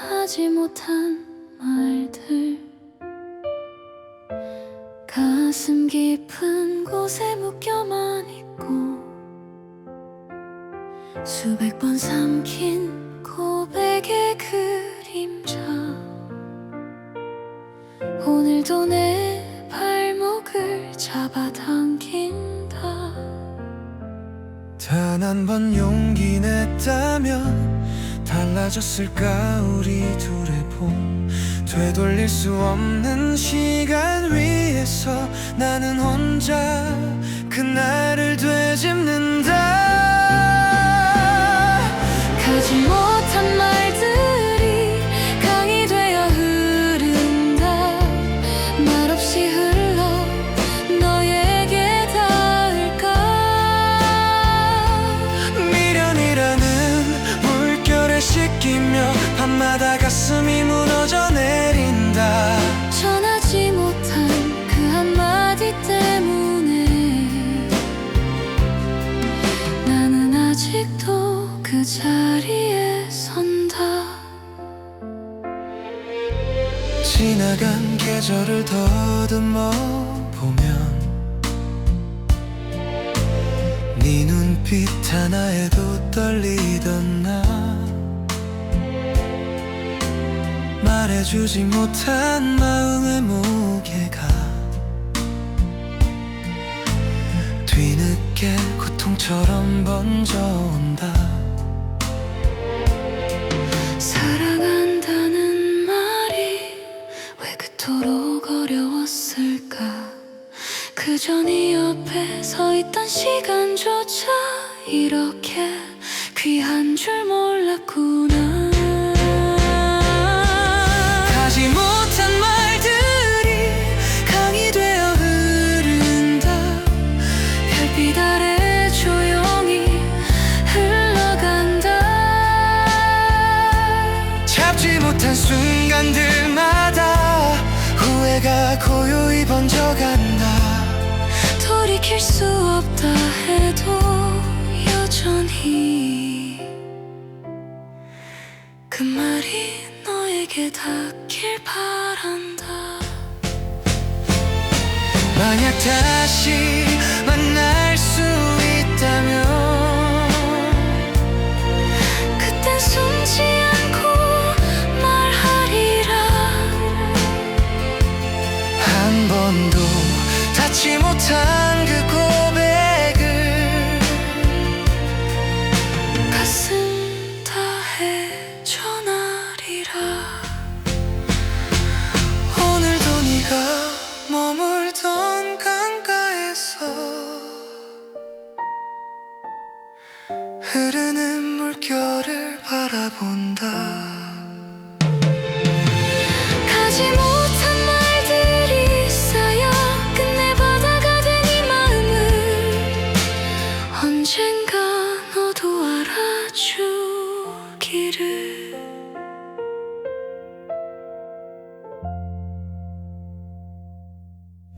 하지 못한 말들. 가슴 깊은 곳에 묶여만 있고 수백 번 삼킨 고백의 그림자. 오늘도 내 발목을 잡아당긴다. 단 한 번 용기 냈다면 달라졌을까? 우리 둘의 봄 되돌릴 수 없는 시간 위 밤마다 가슴이 무너져 내린다. 전하지 못한 그 한마디 때문에 나는 아직도 그 자리에 선다. 지나간 계절을 더듬어 보면 네 눈빛 하나에도 떨리던 나 말해주지 못한 마음의 무게가 뒤늦게 고통처럼 번져온다. 사랑한다는 말이 왜 그토록 어려웠을까? 그저 네 옆에 서 있던 시간조차 이렇게 귀한 줄 몰랐구나 순간들마다 후회가 고요히 번져간다. 돌이킬 수 없다 해도 여전히 그 말이 너에게 닿길 바란다. 만약 다시 아니라 오늘도 네가 머물던 강가에서 흐르는 물결을 바라본다. 가지 못한 말들이 쌓여 끝내 바다가 된이 마음을 언젠가 너도 알아주기를.